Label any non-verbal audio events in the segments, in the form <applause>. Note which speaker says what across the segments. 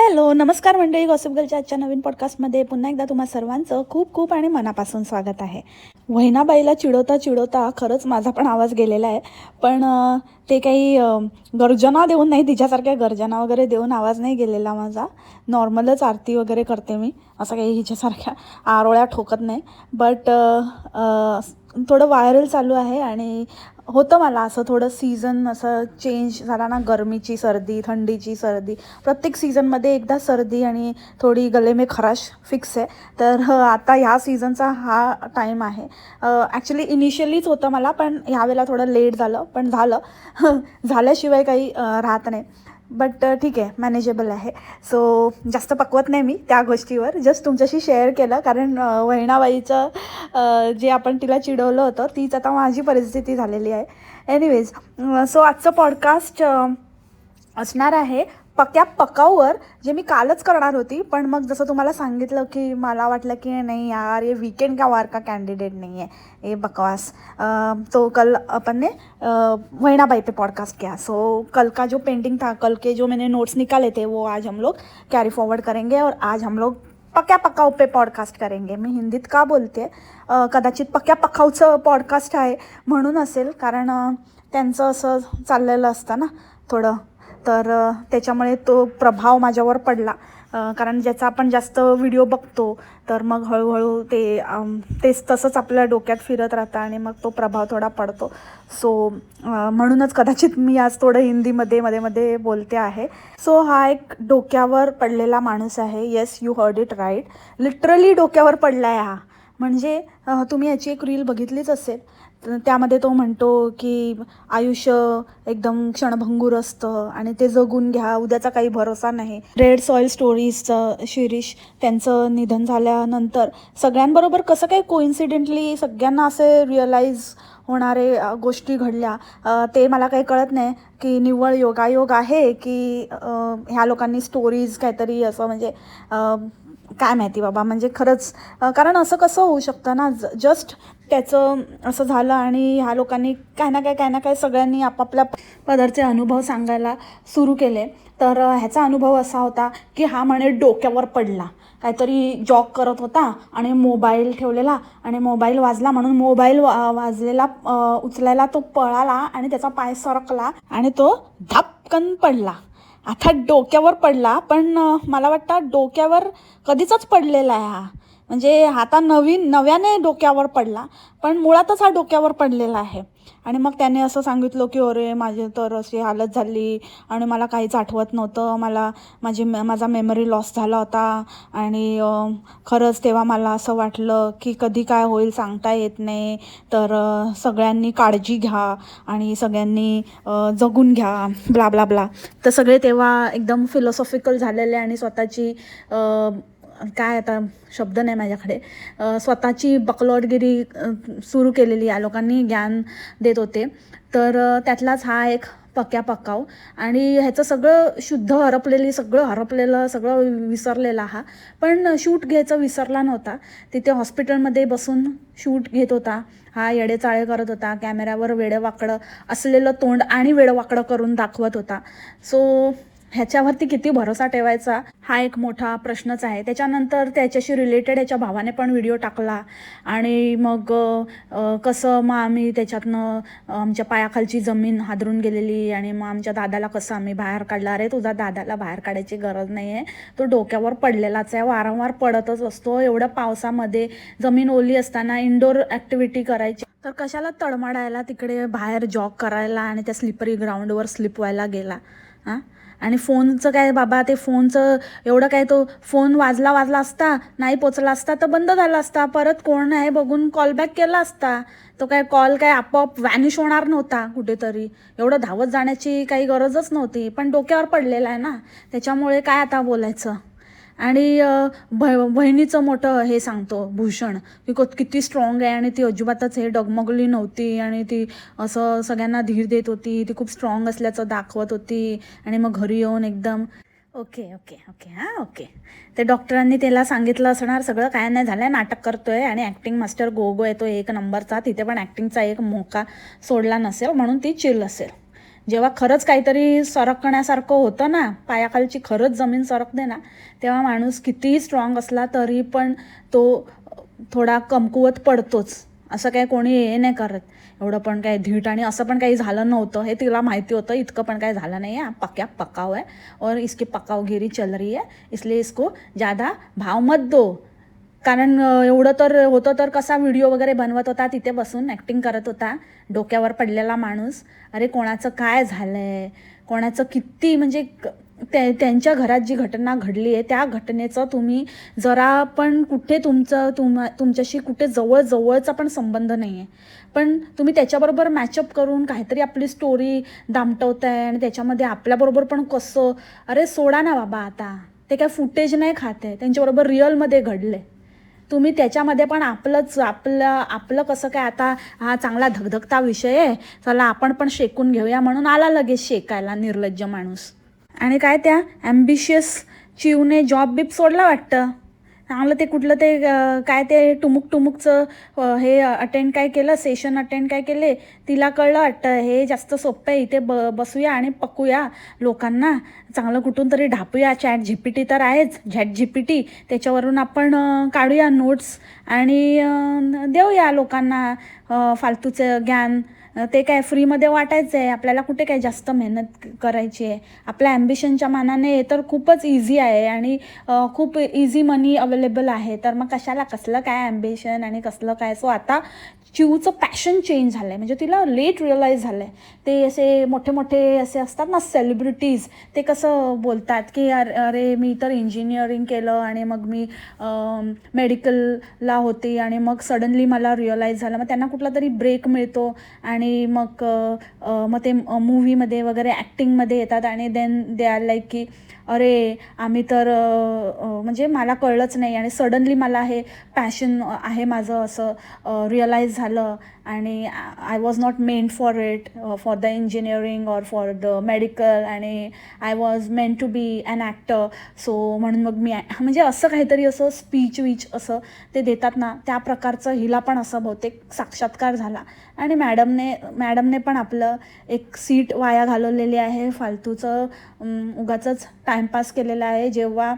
Speaker 1: Hello नमस्कार मंडळी. गॉसिपगलच्या आजच्या नवीन पॉडकास्टमध्ये पुन्हा एकदा तुम्हा सर्वांचं खूप खूप आणि मनापासून स्वागत आहे. वहिनाबाईला चिडवता चिडवता खरंच माझा पण आवाज गेलेला आहे. पण ते काही गर्जना देऊन नाही तिच्यासारख्या गर्जना वगैरे देऊन आवाज नाही गेलेला माझा. नॉर्मलच आरती वगैरे करते मी. असं काही हिच्यासारख्या आरोळ्या ठोकत नाही. बट थोडं व्हायरल चालू आहे आणि होतं मला असं थोडं सीझन असं चेंज झाला ना गरमीची सर्दी थंडीची सर्दी. प्रत्येक सीझनमध्ये एकदा सर्दी आणि थोडी गले में खराश फिक्स आहे. तर आता ह्या सीझनचा हा टाईम आहे. ॲक्च्युली इनिशियलीच होतं मला पण ह्यावेळेला थोडं लेट झालं पण झालं. <laughs> झाल्याशिवाय काही राहत नाही. बट uh, ठीक आहे मॅनेजेबल आहे. सो जास्त पकवत नाही मी त्या गोष्टीवर. जस्ट तुमच्याशी शेअर केलं कारण uh, वहिणाबाईचं uh, जे आपण तिला चिडवलं होतं तीच आता माझी परिस्थिती झालेली आहे. एनिवेज सो आजचं पॉडकास्ट असणार आहे. पक्या पकावर जे मी कालच करणार होती पण मग जसं तुम्हाला सांगितलं की मला वाटलं की नाही यार ये वीकेंड का वार का कैंडिडेट नहीं है ये बकवास तो कल अपन ने अ, पे पॉडकास्ट किया. सो कल का जो पेंटिंग था कल के जो मैंने नोट्स निकाले थे वो आज हम लोग कैरी फॉरवर्ड करेंगे और आज हम लोग पक्या पकाऊ पे पॉडकास्ट करेंगे. मी हिंदीत का बोलते कदाचित पक्या पकाऊचं पॉडकास्ट आहे म्हणून असेल कारण त्यांचं असं चाललेलं असतं ना थोडं. तर त्याच्यामुळे तो प्रभाव माझ्यावर पडला. कारण ज्याचा आपण जास्त व्हिडिओ बघतो तर मग हळूहळू ते तेच तसंच आपल्या डोक्यात फिरत राहतं आणि मग तो प्रभाव थोडा पडतो. सो म्हणूनच कदाचित मी आज थोडं हिंदीमध्ये मध्ये मध्ये बोलते आहे. सो हा एक डोक्यावर पडलेला माणूस आहे. Yes you heard it right literally डोक्यावर पडला आहे हा. म्हणजे तुम्ही याची एक रील बघितलीच असेल. तर त्यामध्ये तो म्हणतो की आयुष्य एकदम क्षणभंगूर असतं आणि ते जगून घ्या उद्याचा काही भरोसा नाही. रेड सॉईल स्टोरीजचं शिरीष त्यांचं निधन झाल्यानंतर सगळ्यांबरोबर कसं काय कोइन्सिडेंटली सगळ्यांना असे रिअलाईज होणारे गोष्टी घडल्या? ते मला काही कळत नाही की निव्वळ योगायोग आहे की ह्या लोकांनी स्टोरीज काहीतरी असं म्हणजे काय माहिती बाबा म्हणजे खरंच कारण असं कसं होऊ शकतं ना ज जस्ट त्याचं असं झालं आणि ह्या लोकांनी काय ना काय काय ना काय सगळ्यांनी आपापल्या पदरचे अनुभव सांगायला सुरू केले. तर ह्याचा अनुभव असा होता की हा म्हणे डोक्यावर पडला. काहीतरी जॉग करत होता आणि मोबाईल ठेवलेला आणि मोबाईल वाजला म्हणून मोबाईल वा वाजलेला उचलायला तो पळाला आणि त्याचा पाय सरकला आणि तो धपकन पडला. आता डोक्यावर पडला पण मला वाटतं डोक्यावर कधीचाच पडलेला आहे हा. म्हणजे आता नवीन नव्याने डोक्यावर पडला पण मुळातच हा डोक्यावर पडलेला आहे. आणि मग त्याने असं सांगितलं की अरे माझी तर अशी हालत झाली आणि मला काहीच आठवत नव्हतं. मला माझी माझा मेमरी लॉस झाला होता आणि खरंच तेव्हा मला असं वाटलं की कधी काय होईल सांगता येत नाही. तर सगळ्यांनी काळजी घ्या आणि सगळ्यांनी जगून घ्या ब्ला ब्ला ब्ला. तर सगळे तेव्हा एकदम फिलॉसॉफिकल झालेले आणि स्वतःची काय आता शब्द नाही माझ्याकडे. स्वतःची बकलॉटगिरी सुरू केलेली या लोकांनी ज्ञान देत होते. तर त्यातलाच हा एक पक्या पकाव आणि ह्याचं सगळं शुद्ध हरपलेली सगळं हरपलेलं सगळं विसरलेला हा. पण शूट घ्यायचं विसरला नव्हता. तिथे हॉस्पिटलमध्ये बसून शूट घेत होता. हा येडेचाळे करत होता. कॅमेऱ्यावर वेडेवाकडं असलेलं तोंड आणि वेडवाकडं करून दाखवत होता. सो ह्याच्यावरती किती भरोसा ठेवायचा? हा एक मोठा प्रश्नच आहे. त्याच्यानंतर त्याच्याशी रिलेटेड याच्या भावाने पण व्हिडिओ टाकला. आणि मग कसं मग आम्ही त्याच्यातनं आमच्या पायाखालची जमीन हादरून गेलेली आणि मग आमच्या दादाला कसं आम्ही बाहेर काढला? अरे तुझा दादाला बाहेर काढायची गरज नाही आहे तो डोक्यावर पडलेलाच आहे. वारंवार पडतच असतो. एवढ्या पावसामध्ये जमीन ओली असताना इंडोर ॲक्टिव्हिटी करायची. तर कशाला तडमडायला तिकडे बाहेर जॉग करायला आणि त्या स्लिपरी ग्राउंडवर स्लिप व्हायला गेला? हां आणि फोनचं काय बाबा ते फोनचं एवढं काय तो फोन वाजला वाजला असता नाही पोचला असता तर बंद झाला असता. परत कोण आहे बघून कॉलबॅक केला असता. तो काय कॉल काय आपोआप व्हॅनिश होणार नव्हता कुठेतरी. एवढं धावत जाण्याची काही गरजच नव्हती. पण डोक्यावर पडलेला आहे ना. त्याच्यामुळे काय आता बोलायचं? आणि भ बहिणीचं मोठं हे सांगतो भूषण. की को- किती स्ट्रॉंग आहे आणि ती अजिबातच हे डगमगली नव्हती आणि ती असं सगळ्यांना धीर देत होती. ती खूप स्ट्रॉंग असल्याचं दाखवत होती आणि मग घरी येऊन एकदम ओके ओके ओके हां ओके. ते डॉक्टरांनी त्याला सांगितलं असणार सगळं काय नाही झालं नाटक करतोय आणि ॲक्टिंग मास्टर गोगो आहे तो एक नंबरचा. तिथे पण ॲक्टिंगचा एक मोका सोडला नसेल म्हणून ती चिल असेल. जेव्हा खरंच काहीतरी सरकण्यासारखं होतं ना पायाखालची खरंच जमीन सरकते ना तेव्हा माणूस कितीही स्ट्रॉंग असला तरी पण तो थोडा कमकुवत पडतोच. असं काही कोणी हे नाही करत. एवढं पण काय धीट आणि असं पण काही झालं नव्हतं. हे तिला माहिती होतं. इतकं पण काही झालं नाही आहे. पक्या पकाव आहे. और इसकी पकावगिरी चल रही है. इसलिए इसको ज़्यादा भाव मत दो. कारण एवढं तर होतं तर कसा व्हिडिओ वगैरे बनवत होता तिथे बसून ॲक्टिंग करत होता. डोक्यावर पडलेला माणूस. अरे कोणाचं काय झालं आहे कोणाचं किती म्हणजे ते त्यांच्या घरात जी घटना घडली आहे त्या घटनेचं तुम्ही जरा पण कुठे तुमचं तुम तुमच्याशी कुठे जवळ जवळचा पण संबंध नाही आहे पण तुम्ही त्याच्याबरोबर मॅचअप करून काहीतरी आपली स्टोरी दामटवताय आणि त्याच्यामध्ये आपल्याबरोबर पण कसं अरे सोडा ना बाबा आता. ते काय फुटेज नाही खात आहे. त्यांच्याबरोबर रिअलमध्ये घडलं आहे तुम्ही त्याच्यामध्ये पण आपलंच आपलं आपलं कसं काय आता हा चांगला धगधगता विषय आहे. चला आपण पण शेकून घेऊया म्हणून आला लगेच शेकायला निर्लज्ज माणूस. आणि काय त्या ॲम्बिशियस चिवने जॉब बीब सोडला वाटतं? चांगलं ते कुठलं ते काय ते टुमुक टुमुकचं हे अटेंड काय केलं सेशन अटेंड काय केले तिला कळलं वाटतं हे जास्त सोपं आहे इथे ब बसूया आणि पकूया लोकांना. चांगलं कुठून तरी ढापूया चॅट जी पी टी तर आहेच झॅट जी पी टी त्याच्यावरून आपण काढूया नोट्स आणि देऊया लोकांना फालतूचं ज्ञान. ते काय फ्रीमध्ये वाटायचं आहे आपल्याला कुठे काय जास्त मेहनत करायची आहे? आपल्या ॲम्बिशनच्या मानाने हे तर खूपच इझी आहे आणि खूप इझी मनी अवेलेबल आहे. तर मग कशाला कसलं काय ॲम्बिशन आणि कसलं काय? सो आता चिवचं पॅशन चेंज झालं आहे म्हणजे तिला लेट रिअलाईज झालं आहे ते असे मोठे मोठे असे असतात ना सेलिब्रिटीज ते कसं बोलतात की अरे अरे मी तर इंजिनिअरिंग केलं आणि मग मी मेडिकलला होते आणि मग सडनली मला रिअलाईज झालं. मग त्यांना कुठला तरी ब्रेक मिळतो आणि आणि मग मग ते मूवीमध्ये वगैरे ॲक्टिंगमध्ये येतात आणि देन दे आर लाईक की अरे आम्ही तर म्हणजे मला कळलंच नाही आणि सडनली मला हे पॅशन आहे माझं असं रिअलाईज झालं आणि I was not meant for it for the engineering or for the medical आणि I was meant to be an actor so म्हणून मग मी म्हणजे असं काहीतरी असं स्पीच विच असं ते देतात ना त्या प्रकारचं हिला पण असं बहुतेक साक्षात्कार झाला. आणि मॅडमने मॅडमने पण आपलं एक सीट वाया घालवलेली आहे फालतूचं उगाचंच टाय टाईमपास केलेला आहे. जेव्हा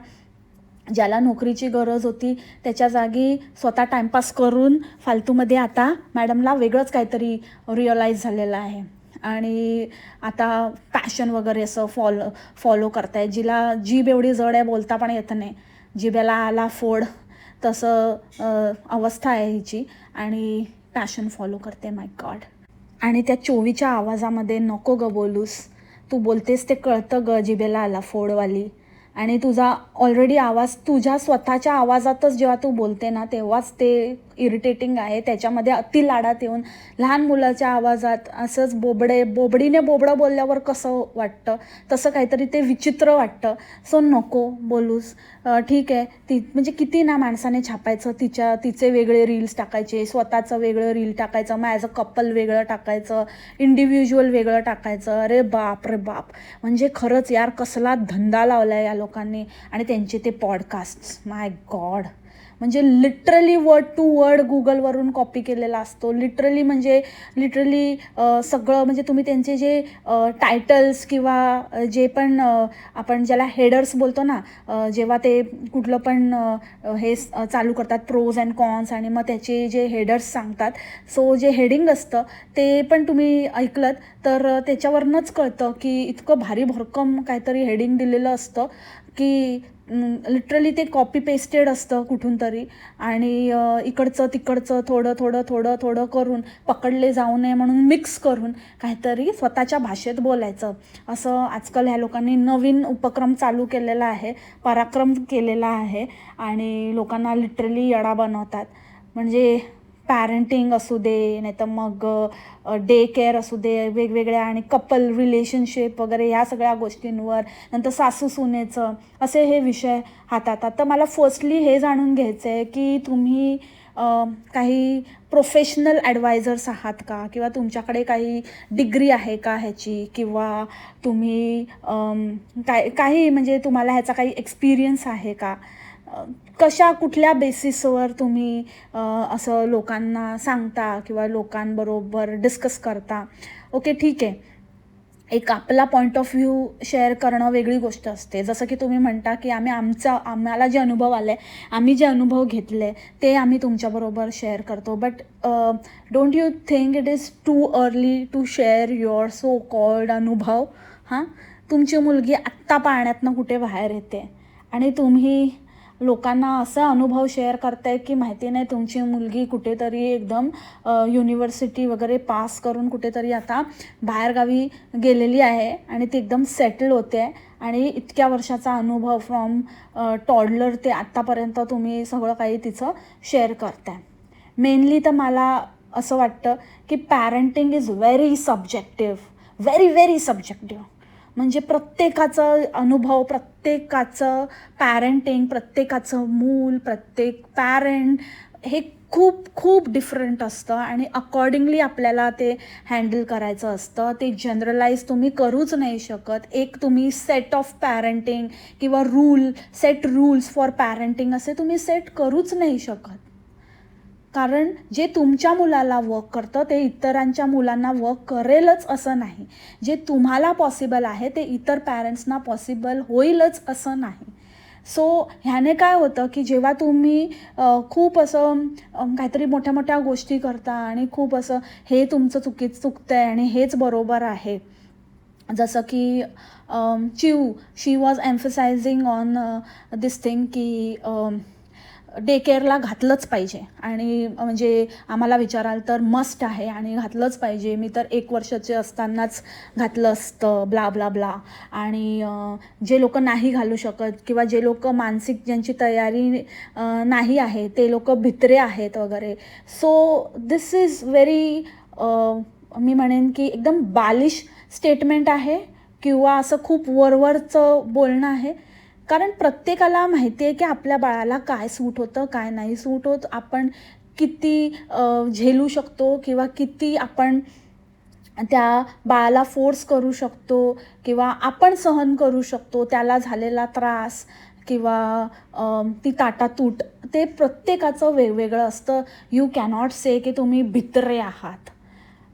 Speaker 1: ज्याला नोकरीची गरज होती त्याच्या जागी स्वतः टाईमपास करून फालतूमध्ये आता मॅडमला वेगळंच काहीतरी रिअलाईज झालेलं आहे. आणि आता पॅशन वगैरे असं फॉलो फॉलो करताय. जिला जीभ एवढी जड आहे बोलता पण येत नाही. जिभेला आला फोड तसं अवस्था आहे हिची. आणि पॅशन फॉलो करते माय गॉड आणि त्या चोवीच्या आवाजामध्ये नको ग बोलूस. तू बोलतेस ते कळतं ग जिभेला आला फोडवाली. आणि तुझा ऑलरेडी आवाज तुझ्या स्वतःच्या आवाजातच जेव्हा तू बोलते ना तेव्हाच ते इरिटेटिंग आहे. त्याच्यामध्ये अति लाडात येऊन लहान मुलाच्या आवाजात असंच बोबडे बोबडीने बोबडं बोलल्यावर कसं वाटतं? तसं काहीतरी ते विचित्र वाटतं. सो नको बोलूस. ठीक आहे. ती म्हणजे किती ना माणसाने छापायचं तिच्या तिचे वेगळे रील्स टाकायचे स्वतःचं वेगळं रील टाकायचं मग ॲज अ कपल वेगळं टाकायचं इंडिव्हिज्युअल वेगळं टाकायचं. अरे बाप रे बाप. म्हणजे खरंच यार कसला धंदा लावला आहे या लोकांनी. आणि त्यांचे ते पॉडकास्ट माय गॉड म्हणजे लिटरली वर्ड टू वर्ड गुगलवरून कॉपी केलेला असतो. लिटरली म्हणजे लिटरली सगळं म्हणजे तुम्ही त्यांचे जे टायटल्स किंवा जे पण आपण ज्याला हेडर्स बोलतो ना जेव्हा ते कुठलं पण हे चालू करतात प्रोज अँड कॉन्स आणि मग त्याचे जे हेडर्स सांगतात. सो जे हेडिंग असतं ते पण तुम्ही ऐकलं तर त्याच्यावरनंच कळतं की इतकं भारी भरकम काहीतरी हेडिंग दिलेलं असतं की लिटरली ते कॉपी पेस्टेड असतं कुठून तरी. आणि इकडचं तिकडचं थोडं थोडं थोडं थोडं करून पकडले जाऊ नये म्हणून मिक्स करून काहीतरी स्वतःच्या भाषेत बोलायचं. असं आजकाल ह्या लोकांनी नवीन उपक्रम चालू केलेला आहे पराक्रम केलेला आहे आणि लोकांना लिटरली यडा बनवतात. म्हणजे पॅरेंटिंग असू दे नाही तर मग डे केअर असू दे वेगवेगळ्या आणि कपल रिलेशनशिप वगैरे ह्या सगळ्या गोष्टींवर नंतर सासू सुनेचं असे हे विषय हाताळतात तर मला फर्स्टली हे जाणून घ्यायचं आहे की तुम्ही काही प्रोफेशनल ॲडवायझर्स आहात का? किंवा तुमच्याकडे काही डिग्री आहे का ह्याची? किंवा तुम्ही काय काही म्हणजे तुम्हाला ह्याचा काही एक्सपिरियन्स आहे का? कशा कुठल्या बेसिसवर तुम्ही असं लोकांना सांगता किंवा लोकांबरोबर डिस्कस करता? ओके ठीक आहे. एक आपला पॉईंट ऑफ व्ह्यू शेअर करणं वेगळी गोष्ट असते. जसं की तुम्ही म्हणता की आम्ही आमचा आम्हाला जे अनुभव आले आम्ही जे अनुभव घेतले ते आम्ही तुमच्याबरोबर शेअर करतो. But don't you think it is too early to share your so called अनुभव? हां? तुमची मुलगी आत्ता पाण्यातनं कुठे बाहेर येते? आणि तुम्ही लोकांना असा अनुभव शेअर करताय की माहिती नाही तुमची मुलगी कुठेतरी एकदम युनिव्हर्सिटी वगैरे पास करून कुठेतरी आता बाहेरगावी गेलेली आहे आणि ती एकदम सेटल होते. आहे आणि इतक्या वर्षाचा अनुभव फ्रॉम टॉडलर ते आत्तापर्यंत तुम्ही सगळं काही तिचं शेअर करताय. मेनली तर मला असं वाटतं की parenting is very subjective very very subjective म्हणजे प्रत्येकाचं अनुभव प्रत्येकाचं पॅरेंटिंग प्रत्येकाचं मूल प्रत्येक पॅरेंट हे खूप खूप डिफरंट असतं आणि अकॉर्डिंगली आपल्याला ते हँडल करायचं असतं. ते जनरलाइज तुम्ही करूच नाही शकत. एक तुम्ही सेट ऑफ पॅरेंटिंग किंवा rule set rules for parenting असे तुम्ही सेट करूच नाही शकत. कारण जे तुमच्या मुलाला वर्क करतं ते इतरांच्या मुलांना वर्क करेलच असं नाही. जे तुम्हाला पॉसिबल आहे ते इतर पॅरेंट्सना पॉसिबल होईलच असं नाही. सो ह्याने काय होतं की जेव्हा तुम्ही खूप असं काहीतरी मोठ्या मोठ्या गोष्टी करता आणि खूप असं हे तुमचं चुकीत चुकतं आहे आणि हेच बरोबर आहे. जसं की Chiu she was emphasising on this thing की डे केअरला घातलंच पाहिजे. आणि म्हणजे आम्हाला विचाराल तर मस्ट आहे आणि घातलंच पाहिजे. मी तर एक वर्षाचे असतानाच घातलं असतं ब्ला ब्ला ब्ला आणि जे लोक नाही घालू शकत किंवा जे लोक मानसिक ज्यांची तयारी नाही आहे ते लोक भित्रे आहेत वगैरे. सो दिस इज व्हेरी मी म्हणेन की एकदम बालिश स्टेटमेंट आहे किंवा असं खूप वरवरचं बोलणं आहे. कारण प्रत्येकाला माहिती आहे की आपल्या बाळाला काय सूट होतं काय नाही सूट होत. आपण किती झेलू शकतो किंवा किती आपण त्या बाळाला फोर्स करू शकतो किंवा आपण सहन करू शकतो त्याला झालेला त्रास किंवा ती ताटातूट ते प्रत्येकाचं वेगवेगळं असतं. यू कॅनॉट से की तुम्ही भित्रे आहात.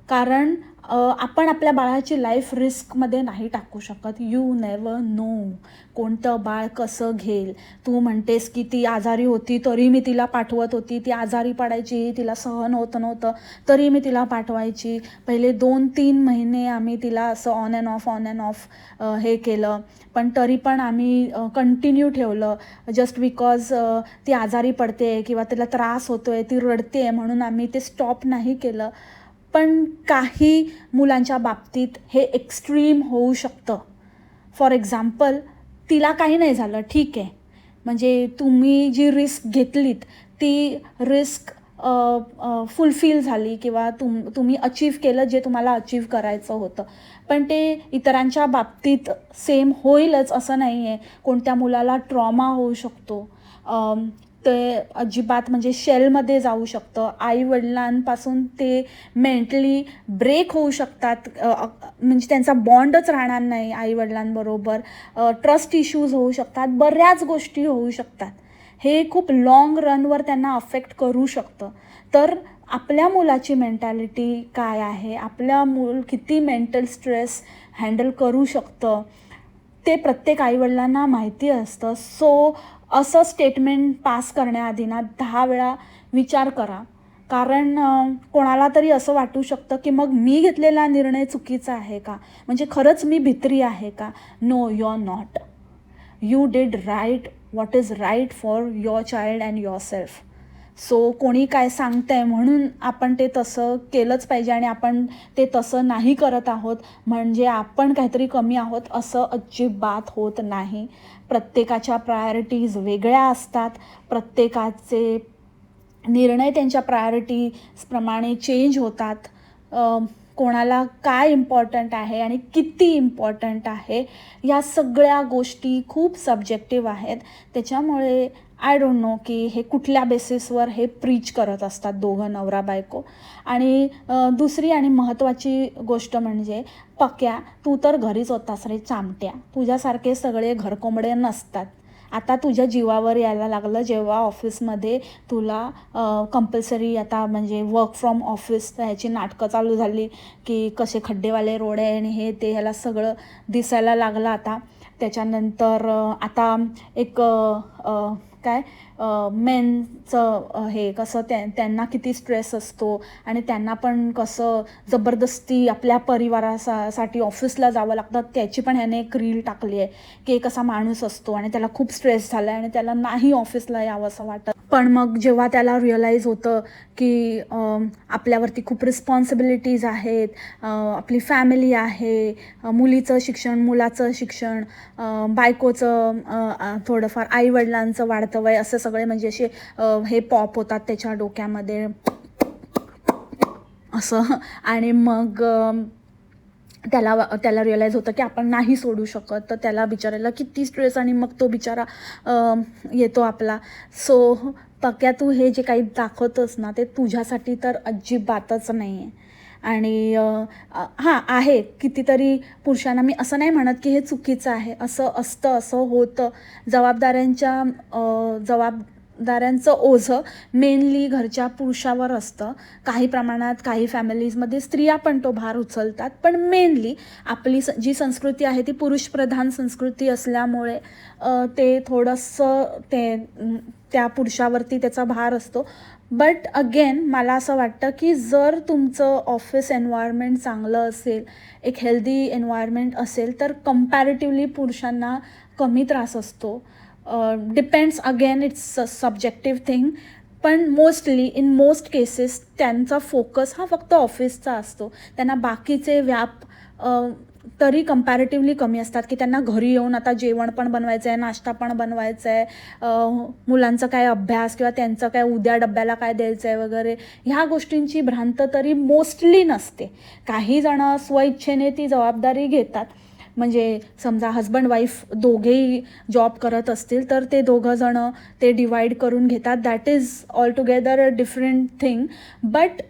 Speaker 1: कारण आपण आपल्या बाळाची लाईफ रिस्कमध्ये नाही टाकू शकत. यू नेवर नो कोणतं बाळ कसं घेईल. तू म्हणतेस की ती आजारी होती तरी मी तिला पाठवत होती. ती आजारी पडायची तिला सहन होत नव्हतं तरी मी तिला पाठवायची. पहिले दोन तीन महिने आम्ही तिला असं on and off on and off हे केलं. पण तरी पण आम्ही कंटिन्यू ठेवलं. जस्ट बिकॉज ती आजारी पडते किंवा तिला त्रास होतो आहे ती रडते म्हणून आम्ही ते स्टॉप नाही केलं. पण काही मुलांच्या बाबतीत हे एक्स्ट्रीम होऊ शकतं. फॉर एक्झाम्पल तिला काही नाही झालं ठीक आहे. म्हणजे तुम्ही जी रिस्क घेतलीत ती रिस्क फुलफिल झाली किंवा तुम तुम्ही अचीव केलं जे तुम्हाला अचीव करायचं होतं. पण ते इतरांच्या बाबतीत सेम होईलच असं नाही आहे कोणत्या मुलाला ट्रॉमा होऊ शकतो. ते अजिबात म्हणजे शेलमध्ये जाऊ शकतं. आई वडिलांपासून ते मेंटली ब्रेक होऊ शकतात. म्हणजे त्यांचा बॉन्डच राहणार नाही आई वडिलांबरोबर ट्रस्ट इश्यूज होऊ शकतात. बऱ्याच गोष्टी होऊ शकतात. हे खूप लाँग रनवर त्यांना अफेक्ट करू शकतं. तर आपल्या मुलाची मेंटॅलिटी काय आहे? आपल्या मूल किती मेंटल स्ट्रेस हँडल करू शकतं? ते प्रत्येक आईवडिलांना माहिती असतं. सो असं स्टेटमेंट पास करण्याआधी ना दहा वेळा विचार करा. कारण कोणाला तरी असं वाटू शकतं की मग मी घेतलेला निर्णय चुकीचा आहे का? म्हणजे खरंच मी भित्री आहे का? No you're not you did right what is right for your child and yourself so कोणी काय सांगतंय म्हणून आपण ते तसं केलंच पाहिजे आणि आपण ते तसं नाही करत आहोत. म्हणजे आपण काहीतरी कमी आहोत असं अजिबात होत नाही. प्रत्येकाच्या प्रायोरिटीज वेगळ्या असतात. प्रत्येकाचे निर्णय त्यांच्या प्रायोरिटीजप्रमाणे चेंज होतात. कोणाला काय इम्पॉर्टंट आहे आणि किती इम्पॉर्टंट आहे या सगळ्या गोष्टी खूप सब्जेक्टिव्ह आहेत. त्याच्यामुळे आय डोंट नो की हे कुठल्या बेसिसवर हे प्रीच करत असतात दोघं नवरा बायको. आणि दुसरी आणि महत्त्वाची गोष्ट म्हणजे पक्या तू तर घरीच होतास रे चामट्या. तुझ्यासारखे सगळे घरकोंबडे नसतात. आता तुझ्या जीवावर यायला लागलं जेव्हा ऑफिसमध्ये तुला कंपल्सरी आता म्हणजे वर्क फ्रॉम ऑफिस ह्याची नाटकं चालू झाली की कसे खड्डेवाले रोड आहे आणि हे ते ह्याला सगळं दिसायला लागलं आता. त्याच्यानंतर आता एक आ, आ, काय मेनचं हे कसं त्या त्यांना किती स्ट्रेस असतो आणि त्यांना पण कसं जबरदस्ती आपल्या परिवारासाठी ऑफिसला जावं लागतं त्याची पण ह्याने एक रील टाकली आहे की एक असा माणूस असतो आणि त्याला खूप स्ट्रेस झाला आहे आणि त्याला नाही ऑफिसला यावं असं वाटत. पण मग जेव्हा त्याला रिअलाईज होतं की आपल्यावरती खूप रिस्पॉन्सिबिलिटीज आहेत आपली फॅमिली आहे मुलीचं शिक्षण मुलाचं शिक्षण बायकोचं थोडंफार आईवडिलांचं वाढतं वय असं सगळे म्हणजे असे हे पॉप होतात त्याच्या डोक्यामध्ये. असं. आणि मग त्याला त्याला रिअलाईज होतं की आपण नाही सोडू शकत. तर त्याला बिचारायला किती स्ट्रेस आणि मग तो बिचारा येतो आपला. सो पक्या तू हे जे काही दाखवतोस ना ते तुझ्यासाठी तर अजिबातच नाही आहे आणि हां आहे. कितीतरी पुरुषांना मी असं नाही म्हणत की हे चुकीचं आहे. असं असतं असं होतं. जबाबदाऱ्यांच्या जबाब जबाबदाऱ्यांचं ओझं मेनली घरच्या पुरुषावर असतं. काही प्रमाणात काही फॅमिलीजमध्ये स्त्रिया पण तो भार उचलतात. पण मेनली आपली स जी संस्कृती आहे ती पुरुषप्रधान संस्कृती असल्यामुळे ते थोडंसं ते त्या पुरुषावरती त्याचा भार असतो. बट अगेन मला असं वाटतं की जर तुमचं ऑफिस एन्व्हायरमेंट चांगलं असेल एक हेल्दी एन्व्हायरमेंट असेल तर कम्पॅरेटिव्हली पुरुषांना कमी त्रास असतो. Depends again it's a subjective thing पण मोस्टली इन मोस्ट केसेस त्यांचा फोकस हा फक्त ऑफिसचा असतो. त्यांना बाकीचे व्याप तरी कंपॅरेटिव्हली कमी असतात की त्यांना घरी येऊन आता जेवण पण बनवायचं आहे नाश्ता पण बनवायचा आहे मुलांचं मुलांचा काय अभ्यास किंवा त्यांचं काय उद्या डब्याला काय द्यायचं आहे वगैरे ह्या गोष्टींची भ्रांत तरी मोस्टली नसते. काही जणं स्वइच्छेने ती जबाबदारी घेतात. म्हणजे समजा हजबंड वाईफ दोघेही जॉब करत असतील तर ते दोघं जणं ते डिवाईड करून घेतात. That is all together a different thing but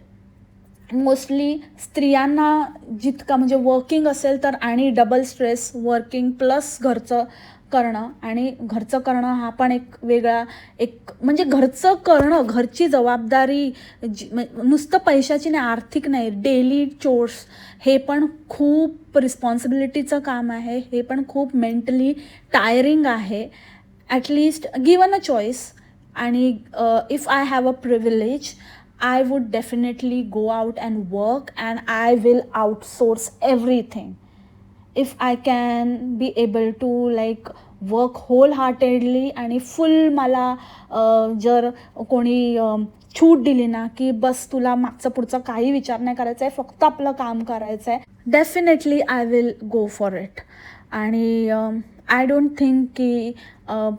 Speaker 1: mostly स्त्रियांना जितका म्हणजे वर्किंग असेल तर आणि डबल स्ट्रेस वर्किंग प्लस घरचं करणं आणि घरचं करणं हा पण एक वेगळा एक म्हणजे घरचं करणं घरची जबाबदारी जी नुसतं पैशाची नाही आर्थिक नाही डेली चोर्स हे पण खूप रिस्पॉन्सिबिलिटीचं काम आहे. हे पण खूप मेंटली टायरिंग आहे. At least given a choice आणि if I have a privilege I would definitely go out and work and I will outsource everything. If I can be able to like work wholeheartedly आणि full मला जर कोणी छूट दिली ना की बस तुला मागचं पुढचं काही विचार नाही करायचा आहे फक्त आपलं काम करायचं आहे definitely I will go for it आणि आय डोंट थिंक की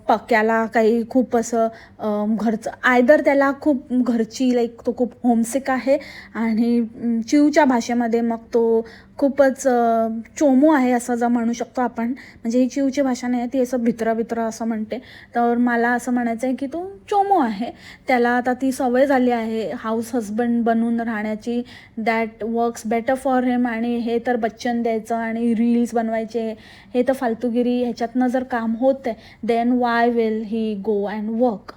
Speaker 1: पक्याला काही खूप असं घरचं आयदर त्याला खूप घरची लाईक तो खूप होमसिक आहे. आणि चिवच्या भाषेमध्ये मग तो खूपच चोमू आहे असं जर म्हणू शकतो आपण. म्हणजे ही चिवची भाषा नाही आहे ती असं भित्र भित्र असं म्हणते. तर मला असं म्हणायचं आहे की तो चोमू आहे. त्याला आता ती सवय झाली आहे हाऊस हजबंड बनून राहण्याची. That works better for him आणि हे तर बच्चन द्यायचं आणि रील्स बनवायचे. हे तर फालतुगिरी ह्याच्यातनं जर काम होत आहे then why will he go and work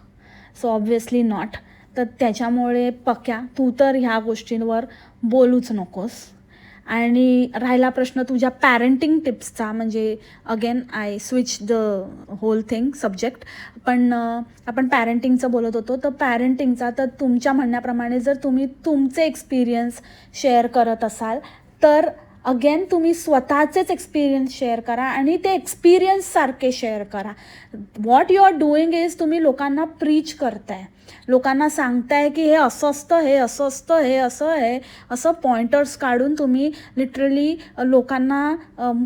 Speaker 1: so obviously not तर त्याच्यामुळे पक्या तू तर ह्या गोष्टींवर बोलूच नकोस. आणि राहिला प्रश्न तुझ्या पॅरेंटिंग टिप्सचा म्हणजे again I switch the whole thing subject पण आपण पॅरेंटिंगचं बोलत होतो तर पॅरेंटिंगचा तर तुमच्या म्हणण्याप्रमाणे जर तुम्ही तुमचे एक्सपिरियन्स शेअर करत असाल तर अगेन तुम्ही स्वतःचेच एक्सपिरियन्स शेअर करा आणि ते एक्सपिरियन्ससारखे शेअर करा. What you are doing is तुम्ही लोकांना प्रीच करताय. लोकांना सांगताय की हे असं असतं हे असं असतं हे असं आहे असं पॉइंटर्स काढून तुम्ही लिटरली लोकांना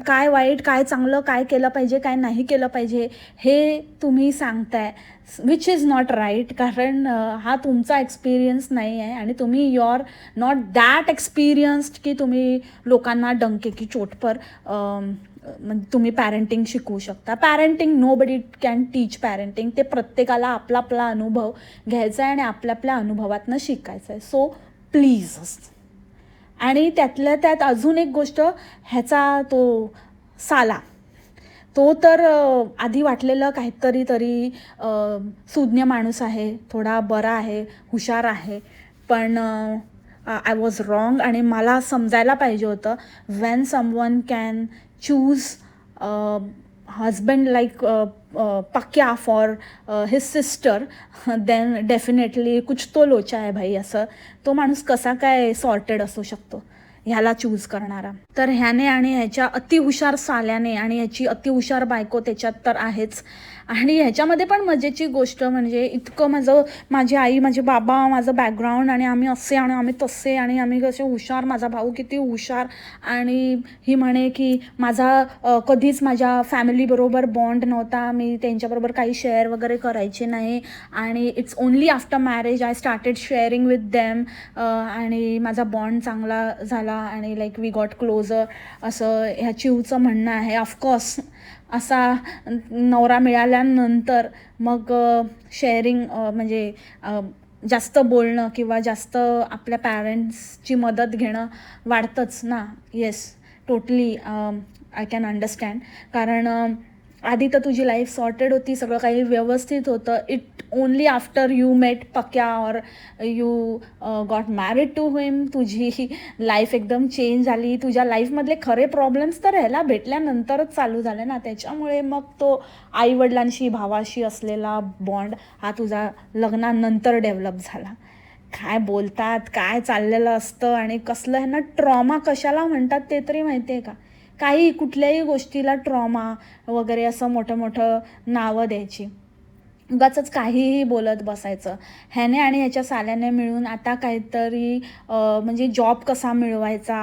Speaker 1: काय वाईट काय चांगलं काय केलं पाहिजे काय नाही केलं पाहिजे हे तुम्ही सांगताय. विच इज नॉट राईट कारण हा तुमचा एक्सपिरियन्स नाही आहे आणि तुम्ही युअर नॉट दॅट एक्सपिरियन्स्ड की तुम्ही लोकांना डंके की चोटपर म्हणजे तुम्ही पॅरेंटिंग शिकवू शकता. Parenting nobody can teach parenting ते प्रत्येकाला आपला आपला अनुभव घ्यायचा आहे आणि आपल्या आपल्या अनुभवातनं शिकायचं आहे. सो प्लीज आणि त्यातल्या त्यात अजून एक गोष्ट ह्याचा तो साला. तो तर आधी वाटलेलं काहीतरी तरी सुज्ञ माणूस आहे थोडा बरा आहे हुशार आहे. पण आय वॉज रॉंग आणि मला समजायला पाहिजे होतं. When someone can choose husband like Pakya for his sister then definitely कुछ तो लोचा आहे भाई असं. तो माणूस कसा काय सॉर्टेड असू शकतो? ह्याला चूज करणारा. तर ह्याने आणि ह्याच्या अतिहुशार साल्याने आणि ह्याची अतिहुशार बायको त्याच्यात तर आहेच. आणि ह्याच्यामध्ये पण मजेची गोष्ट म्हणजे इतकं माझं माझी आई माझे बाबा माझं बॅकग्राऊंड आणि आम्ही असे आणि आम्ही तसे आणि आम्ही कसे हुशार माझा भाऊ किती हुशार आणि ही म्हणे की माझा कधीच माझ्या फॅमिलीबरोबर बॉन्ड नव्हता. मी त्यांच्याबरोबर काही शेअर वगैरे करायचे नाही. आणि it's only after marriage I started sharing with them आणि माझा बॉन्ड चांगला झाला आणि लाईक वी गॉट क्लोजर असं ह्या चिवचं म्हणणं आहे. ऑफकोर्स असा नवरा मिळाल्यानंतर मग शेअरिंग म्हणजे जास्त बोलणं किंवा जास्त आपल्या पॅरेंट्सची मदत घेणं वाढतंच ना? Yes totally I can understand कारण आधी तर तुझी लाईफ सॉर्टेड होती सगळं काही व्यवस्थित होतं. It only after you met Pakya or you got married to him तुझी लाईफ एकदम चेंज झाली. तुझ्या लाईफमधले खरे प्रॉब्लेम्स तर ह्याला भेटल्यानंतरच चालू झाले ना. त्याच्यामुळे मग तो आईवडिलांशी भावाशी असलेला बॉन्ड हा तुझा लग्नानंतर डेव्हलप झाला. काय बोलतात काय चाललेलं असतं आणि कसलं ह्यांना ट्रॉमा कशाला म्हणतात ते तरी माहिती आहे का? काही कुठल्याही गोष्टीला ट्रॉमा वगैरे असं मोठं मोठं नावं द्यायची. उगाच काहीही बोलत बसायचं. ह्याने आणि ह्याच्या साल्याने मिळून आता काहीतरी म्हणजे जॉब कसा मिळवायचा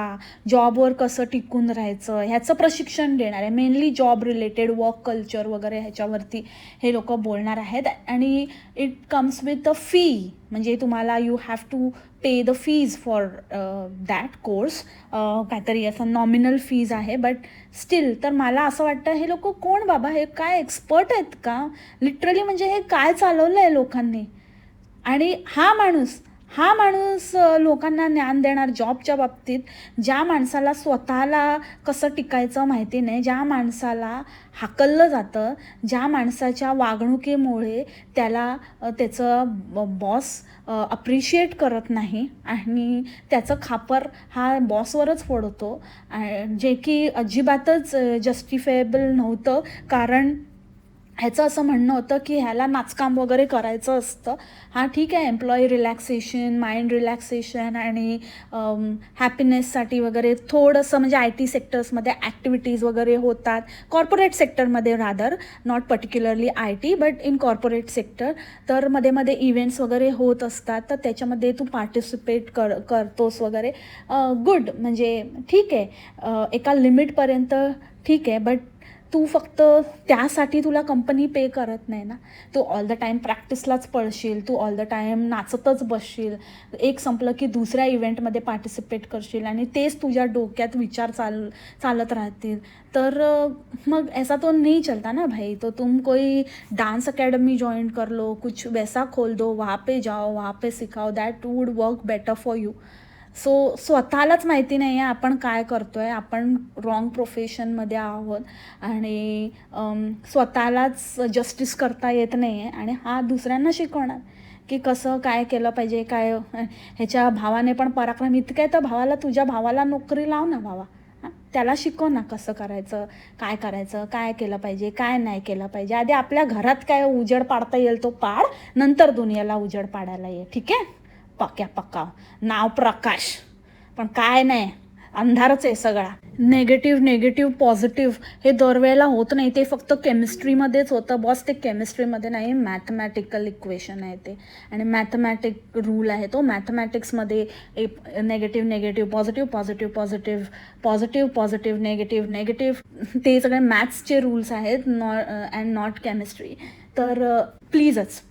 Speaker 1: जॉबवर कसं टिकून राहायचं ह्याचं प्रशिक्षण देणार आहे. Mainly job related work culture वगैरे ह्याच्यावरती हे लोक बोलणार आहेत. आणि it comes with a fee म्हणजे तुम्हाला you have to pay the fees for that course काहीतरी असं नॉमिनल फीज आहे बट स्टील तर मला असं वाटतं हे लोक कोण बाबा? हे काय एक्सपर्ट आहेत का? लिटरली म्हणजे हे काय चालवलं आहे लोकांनी? आणि हा माणूस हा माणूस लोकांना ज्ञान देणार जॉबच्या बाबतीत ज्या माणसाला स्वतःला कसं टिकायचं माहिती नाही ज्या माणसाला हाकललं जातं ज्या माणसाच्या वागणुकीमुळे त्याला त्याचं बॉस अप्रिशिएट करत नाही आणि त्याचं खापर हा बॉसवरच फोडतो जे की अजिबातच जस्टिफायबल नव्हतं. कारण ह्याचं असं म्हणणं होतं की ह्याला नाचकाम वगैरे करायचं असतं. हा ठीक आहे एम्प्लॉई रिलॅक्सेशन माइंड रिलॅक्सेशन आणि हॅपीनेससाठी वगैरे थोडंसं म्हणजे आय टी सेक्टर्समध्ये ॲक्टिव्हिटीज वगैरे होतात. कॉर्पोरेट सेक्टरमध्ये rather not particularly I T but in corporate sector तर मध्ये मध्ये इव्हेंट्स वगैरे होत असतात तर त्याच्यामध्ये तू पार्टिसिपेट कर करतोस वगैरे. गुड म्हणजे ठीक आहे. एका लिमिटपर्यंत ठीक आहे बट तू फक्त त्यासाठी तुला कंपनी पे करत नाही ना. तू ऑल द टाईम प्रॅक्टिसलाच पळशील तू ऑल द टाईम नाचतच बसशील. एक संपलं की दुसऱ्या इव्हेंटमध्ये पार्टिसिपेट करशील आणि तेच तुझ्या डोक्यात विचार चाल चालत राहतील. तर मग ऐसा तो नहीं चलता ना भाई. तो तुम कोई डांस अकेडमी ज्वाइन कर लो कुछ वैसा खोल दो वहाँ पे जाओ वहाँ पे सिखाओ. That would work better for you so स्वतःलाच माहिती नाही आहे आपण काय करतो आहे आपण रॉंग प्रोफेशनमध्ये आहोत आणि स्वतःलाच जस्टिस करता येत नाही आहे. आणि हा दुसऱ्यांना शिकवणार की कसं काय केलं पाहिजे काय ह्याच्या भावाने पण पराक्रम. इतकं आहे तर भावाला तुझ्या भावाला नोकरी लाव ना भावा. त्याला शिकव ना कसं करायचं काय करायचं काय केलं पाहिजे काय नाही केलं पाहिजे. आधी आपल्या घरात काय उजेड पाडता येईल तो पाड नंतर दुनियाला उजेड पाडायला ये. ठीक आहे? पक्या पक्का. नाव प्रकाश. पण काय नाही अंधारच आहे सगळा. नेगेटिव्ह नेगेटिव्ह पॉझिटिव्ह हे दरवेळेला होत नाही. ते फक्त केमिस्ट्रीमध्येच होतं. बॉस ते केमिस्ट्रीमध्ये नाही. मॅथमॅटिकल इक्वेशन आहे ते. आणि मॅथमॅटिक रूल आहे तो. मॅथमॅटिक्समध्ये negative negative positive positive positive positive positive negative negative ते सगळे मॅथ्सचे रूल्स आहेत नॉ अँड नॉट केमिस्ट्री तर प्लीजच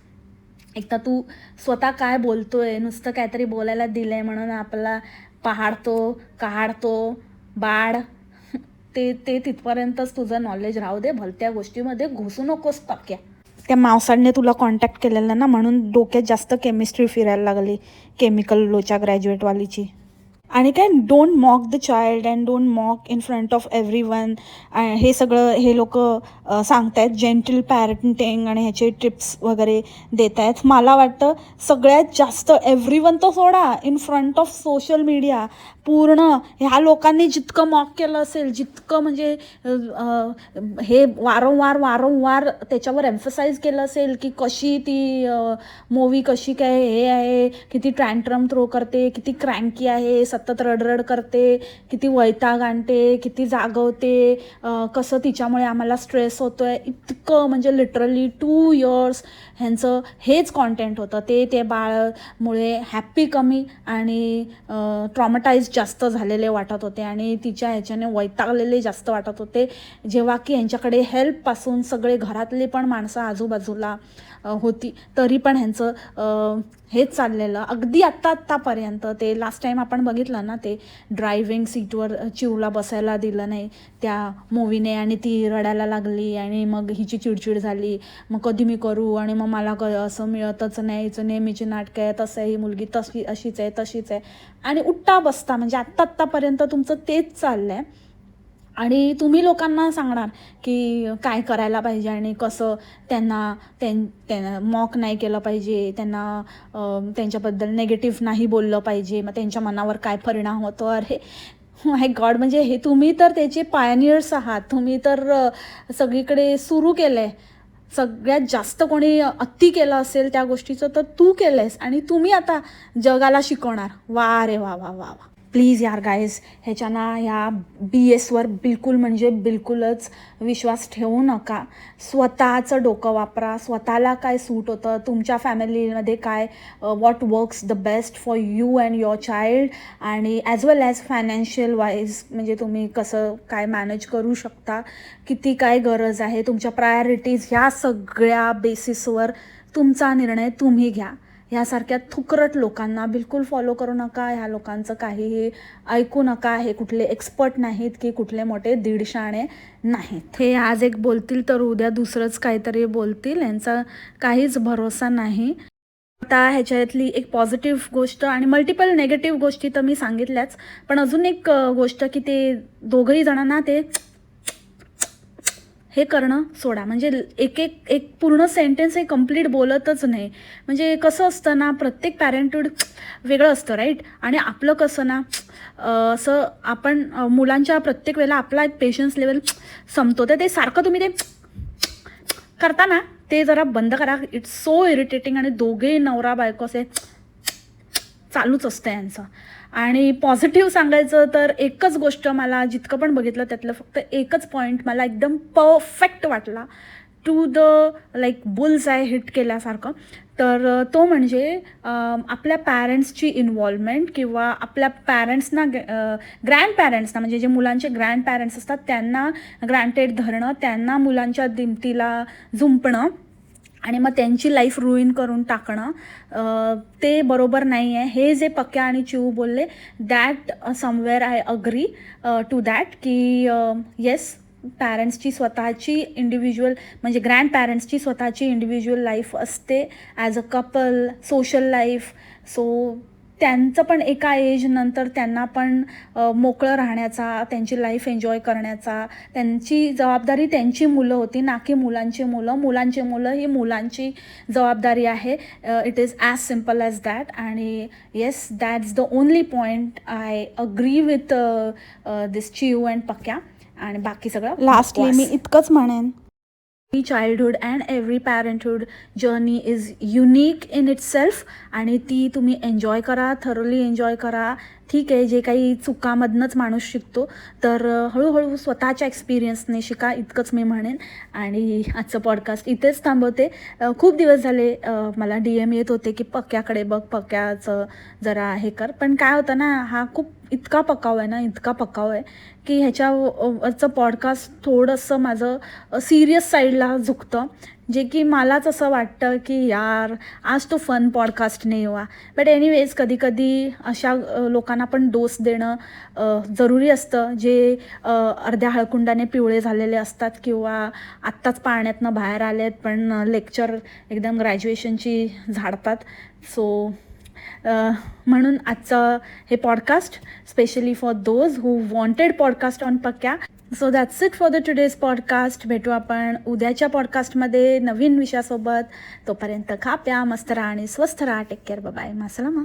Speaker 1: एक तर तू स्वतः काय बोलतोय नुसतं काहीतरी बोलायला दिलंय म्हणून आपला पहाडतो काढतो बाड. ते ते तिथपर्यंतच तुझं नॉलेज राहू दे भलत्या गोष्टीमध्ये घुसू नकोस पक्या त्या मावसाडने तुला कॉन्टॅक्ट केलेलं ना म्हणून डोक्यात जास्त केमिस्ट्री फिरायला लागली केमिकल लोच्या ग्रॅज्युएटवालीची आणि काय don't mock the child and don't mock in front of everyone हे सगळं हे लोक सांगत आहेत जेंटल पॅरेंटिंग आणि ह्याचे टिप्स वगैरे देत आहेत मला वाटतं सगळ्यात जास्त एव्हरी वन तर सोडा in front of social media पूर्ण ह्या लोकांनी जितकं मॉक केलं असेल जितकं म्हणजे हे वारंवार वारंवार त्याच्यावर एम्फसाईज केलं असेल की कशी ती मूवी कशी काय हे आहे किती ट्रँट्रम थ्रो करते किती क्रँकी आहे सतत रडरड करते किती वैताग आणते किती जागवते कसं तिच्यामुळे आम्हाला स्ट्रेस होतो आहे इतकं म्हणजे लिटरली टू इयर्स ह्यांचं हेच कॉन्टेंट होतं. ते ते बाळमुळे हॅप्पी कमी आणि ट्रॉमटाईज जास्त झालेले वाटत होते आणि तिच्या ह्याच्याने वैतागलेले जास्त वाटत होते. जेव्हा की ह्यांच्याकडे हेल्पपासून सगळे घरातले पण माणसं आजूबाजूला होती. तरी पण ह्यांचं हेच चाललेलं. अगदी आत्ता आत्तापर्यंत ते लास्ट टाईम आपण बघितलं ना ते ड्रायव्हिंग सीटवर चिवला बसायला दिलं नाही. त्या मूवीने आणि ती रडायला लागली आणि मग हिची चिडचिड झाली. मग कधी मी करू आणि मग मला क असं मिळतच नाही. हिचं नेहमीची नाटकं आहे तसं आहे ही मुलगी तशी अशीच आहे तशीच आहे. आणि उठता बसता म्हणजे आत्ता आत्तापर्यंत तुमचं तेच चाललं आहे आणि तुम्ही लोकांना सांगणार की काय करायला पाहिजे आणि कसं त्यांना त्यां त्यांना मॉक नाही केलं पाहिजे त्यांना त्यांच्याबद्दल नेगेटिव्ह नाही बोललं पाहिजे मग त्यांच्या मनावर काय परिणाम होतो? अरे माय गॉड म्हणजे हे तुम्ही तर त्याचे पायनियर्स आहात. तुम्ही तर सगळीकडे सुरू केलं आहे सगळ्यात जास्त कोणी अत्ती केलं असेल त्या गोष्टीचं तर तू केलं आहेस आणि तुम्ही आता जगाला शिकवणार. वा रे वा वा वा वा प्लीज यार गायस ह्याच्याना ह्या बी एसवर बिलकुल म्हणजे बिलकुलच विश्वास ठेवू नका. स्वतःचं डोकं वापरा स्वतःला काय सूट होतं तुमच्या फॅमिलीमध्ये काय what works the best for you and your child आणि as well as financial wise म्हणजे तुम्ही कसं काय मॅनेज करू शकता किती काय गरज आहे तुमच्या प्रायोरिटीज ह्या सगळ्या बेसिसवर तुमचा निर्णय तुम्ही घ्या. ह्यासारख्या थुकरट लोकांना बिलकुल फॉलो करू नका. ह्या लोकांचं काहीही ऐकू नका. हे कुठले एक्सपर्ट नाहीत की कुठले मोठे दीडशाणे नाहीत. हे आज एक बोलतील तर उद्या दुसरंच काहीतरी बोलतील. यांचा काहीच भरोसा नाही. आता ह्याच्यातली एक पॉझिटिव्ह गोष्ट आणि मल्टिपल नेगेटिव्ह गोष्टी तर मी सांगितल्याच. पण अजून एक गोष्ट की ते दोघंही जणांना ते हे करणं सोडा. म्हणजे एक एक एक पूर्ण सेंटेन्स हे कंप्लीट बोलतच नाही. म्हणजे कसं असतं ना प्रत्येक पॅरेंटहूड वेगळं असतं राईट आणि आपलं कसं ना असं आपण मुलांच्या प्रत्येक वेळेला आपला एक पेशन्स लेवल संपतो. तर ते सारखं तुम्ही ते करता ना ते जरा बंद करा. इट्स सो इरिटेटिंग आणि दोघे नवरा बायको असे चालूच असतं यांचं. आणि पॉझिटिव्ह सांगायचं तर एकच गोष्ट मला जितकं पण बघितलं त्यातलं फक्त एकच पॉईंट मला एकदम परफेक्ट वाटला. टू द लाईक बुल्स आहे हिट केल्यासारखं. तर तो म्हणजे आपल्या पॅरेंट्सची इन्व्हॉल्वमेंट किंवा आपल्या पॅरेंट्सना ग्रँड पॅरेंट्सना म्हणजे जे मुलांचे ग्रँड पॅरेंट्स असतात त्यांना ग्रँटेड धरणं त्यांना मुलांच्या दिमतीला झुंपणं. आणि मग त्यांची लाईफ रुईन करून टाकणं ते बरोबर नाही आहे हे जे पक्या आणि चिऊ बोलले that somewhere I agree to that की येस पॅरेंट्सची स्वतःची इंडिव्हिज्युअल म्हणजे ग्रँड पॅरेंट्सची स्वतःची इंडिव्हिज्युअल लाईफ असते as a couple social life so त्यांचं पण एका एज नंतर त्यांना पण मोकळं राहण्याचा त्यांची लाईफ एन्जॉय करण्याचा त्यांची जबाबदारी त्यांची मुलं होती. ना की मुलांची मुलं. मुलांची मुलं ही मुलांची जबाबदारी आहे. It is as simple as that आणि yes that's the only point I agree with this Chiv and Pakya आणि बाकी सगळं
Speaker 2: लास्टली मी इतकंच म्हणेन
Speaker 1: childhood and every parenthood journey is unique in itself आणि ती तुम्ही एन्जॉय करा थरोली एन्जॉय करा ठीक आहे जे काही चुकामधनंच माणूस शिकतो. तर हळूहळू स्वतःच्या एक्सपिरियन्सने शिका इतकंच मी म्हणेन. आणि आजचं पॉडकास्ट इथेच थांबवते. खूप दिवस झाले मला डी एम येत होते की पक्क्याकडे बघ पक्क्याचं जरा हे कर. पण काय होतं ना हा खूप इतका पकाव आहे ना इतका पकाव आहे की ह्याच्यावरचं पॉडकास्ट थोडंसं माझं सिरियस साईडला झुकतं. जे की मलाच असं वाटतं की यार आज तो फन पॉडकास्ट नाही हवा बट एनिवेज कधी कधी अशा लोकांना पण डोस देणं जरुरी असतं. जे अर्ध्या हळकुंडाने पिवळे झालेले असतात किंवा आत्ताच पाण्यातनं बाहेर आले आहेत पण लेक्चर एकदम ग्रॅज्युएशनची झाडतात. सो म्हणून आजचं हे podcast specially for those who wanted podcast on Pakya so that's it for the today's podcast भेटू आपण उद्याच्या पॉडकास्टमध्ये नवीन विषयासोबत. तोपर्यंत खा प्या मस्त राहा आणि स्वस्थ राहा. Take care bye मासलामा